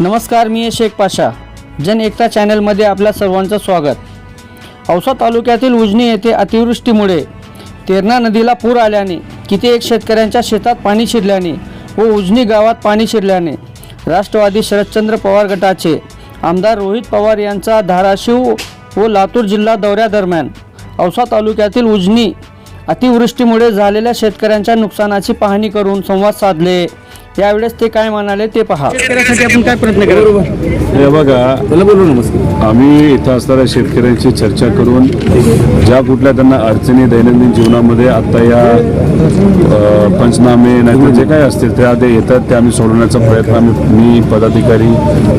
नमस्कार मी शेख पाशा. जन एकता चॅनलमध्ये आपल्या सर्वांचं स्वागत. औसा तालुक्यातील उजनी येथे अतिवृष्टीमुळे तेरणा नदीला पूर आल्याने कित्येक शेतकऱ्यांच्या शेतात पाणी शिरल्याने व उजनी गावात पाणी शिरल्याने राष्ट्रवादी शरदचंद्र पवार गटाचे आमदार रोहित पवार यांचा धाराशिव व लातूर जिल्हा दौऱ्यादरम्यान औसा तालुक्यातील उजनी अतिवृष्टीमुळे झालेल्या शेतकऱ्यांच्या नुकसानाची पाहणी करून संवाद साधले. यावेळेस ते काय म्हणाले ते पहा. शेतकऱ्यासाठी आपण काय प्रयत्न करू हे बघा आम्ही इथं असणाऱ्या शेतकऱ्यांची चर्चा करून ज्या कुठल्या त्यांना अडचणी दैनंदिन जीवनामध्ये आता या पंचनामे नाहीतर जे काही असतील त्या ते येतात ते आम्ही सोडवण्याचा प्रयत्न आम्ही मी पदाधिकारी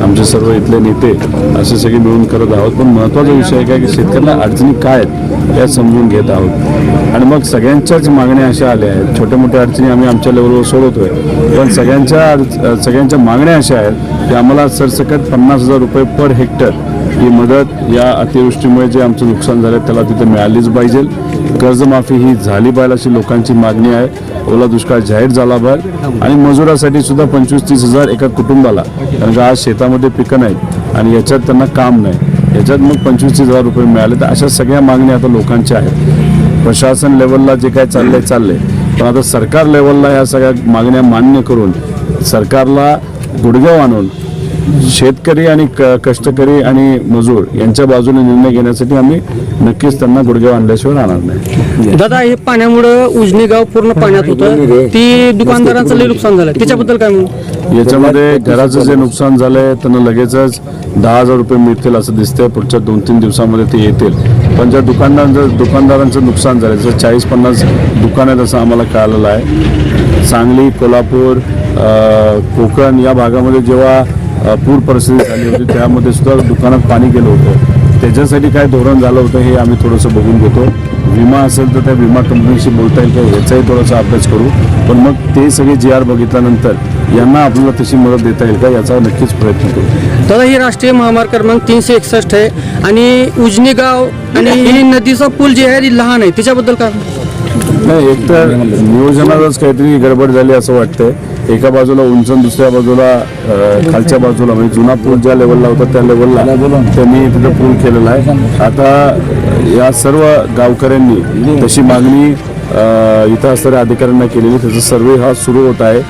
आमचे सर्व इथले नेते असे सगळे मिळून करत आहोत. पण महत्त्वाचा विषय आहे काय की शेतकऱ्यांना अडचणी काय आहेत या समजून घेत आहोत. आणि मग सगळ्यांच्याच मागण्या अशा आल्या आहेत. छोट्या मोठ्या अडचणी आम्ही आमच्या लेवलवर सोडवतोय. पण सगळ्यांच्या सगळ्यांच्या मागण्या अशा आहेत की आम्हाला सरसकट पन्नास हजार रुपये पर हेक्टर ही मदत या अतिवृष्टीमुळे जे आमचं नुकसान झालं त्याला तिथे मिळालीच पाहिजे. कर्जमाफी ही झाली पाहिजे अशी लोकांची मागणी आहे. ओला दुष्काळ जाहीर झाला पाहिजे आणि मजुरासाठी सुद्धा पंचवीस तीस हजार एका कुटुंबाला. कारण का आज शेतामध्ये पिकं नाहीत आणि याच्यात त्यांना काम नाही. याच्यात मग पंचवीस तीस हजार रुपये मिळाले तर अशा सगळ्या मागण्या आता लोकांच्या आहेत. प्रशासन लेवलला जे काय चाललंय चाललंय. पण आता सरकार लेवलला ह्या सगळ्या मागण्या मान्य करून सरकारला गुडगाव आणून शेतकरी आणि क- कष्टकरी आणि मजूर यांच्या बाजूने निर्णय घेण्यासाठी आम्ही नक्कीच त्यांना गुडगाव आणल्याशिवाय राहणार नाही. दादा हे पाण्यामुळं उजनी गाव पूर्ण पाण्यात होतं. ती दुकानदारांचं लई नुकसान झालं. त्याच्याबद्दल काय म्हणू? याच्यामध्ये घराचं जे नुकसान झालंय त्यांना लगेचच दहा हजार रुपये मिळतील असं दिसतंय. पुढच्या दोन तीन दिवसामध्ये ते येतील. पण ज्या दुकानदारांचं दुकानदारांचं नुकसान झालं जसं चाळीस पन्नास दुकान आहेत असं आम्हाला कळालेलं आहे. सांगली कोल्हापूर कोकण या भागामध्ये जेव्हा पूर परिस्थिती झाली होती. त्यामध्ये सुद्धा दुकानात पाणी गेलं होतं. त्याच्यासाठी काय धोरण झालं होतं हे आम्ही थोडंसं बघून घेतो. विमा असेल तर त्या विमा कंपनीशी बोलता येईल का याचाही थोडासा अभ्यास करू. पण मग ते सगळे जी आर बघितल्यानंतर यांना आपल्याला तशी मदत देता येईल का याचा नक्कीच प्रयत्न करू. दादा ही राष्ट्रीय महामार्ग क्रमांक तीनशे एकसष्ट आहे. आणि उजनी गाव आणि ही नदीचा पूल जे आहे ती लहान आहे. त्याच्याबद्दल काय? नाही एक तर नियोजनातच काहीतरी गडबड झाली असं वाटतंय. एका बाजूला उंच दुसऱ्या बाजूला खालच्या बाजूला म्हणजे जुना पूल ज्या लेवलला होता त्या लेवलला त्यांनी तिथं पूल केलेला आहे. आता या सर्व गावकऱ्यांनी तशी मागणी अ, इथं असणाऱ्या अधिकाऱ्यांना केलेली. त्याचा सर्वे हा सुरू होत आहे.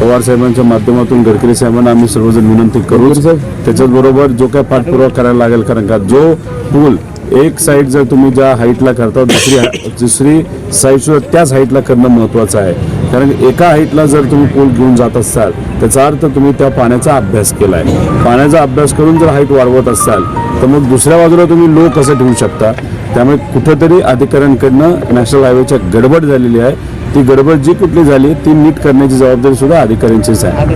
पवार साहेबांच्या माध्यमातून गडकरी साहेबांना आम्ही सर्वजण विनंती करू त्याच्याचबरोबर जो काय पाठपुरावा करायला लागेल कारण का जो पूल एक साईड जर तुम्ही ज्या हाईटला करता दुसरी दुसरी साईडसुद्धा त्याच हाईटला करणं महत्त्वाचं आहे. कारण एका हाईटला जर तुम्ही पूल घेऊन जात असाल त्याचा अर्थ तुम्ही त्या पाण्याचा अभ्यास केला आहे पाण्याचा अभ्यास करून जर हाईट वाढवत असाल तर मग दुसऱ्या बाजूला तुम्ही लो कसं ठेवू शकता? त्यामुळे कुठंतरी अधिकाऱ्यांकडनं नॅशनल हायवेच्या गडबड झालेली आहे. ती गडबड जी कुठली झाली ती नीट करण्याची जबाबदारी सुद्धा अधिकाऱ्यांचीच आहे.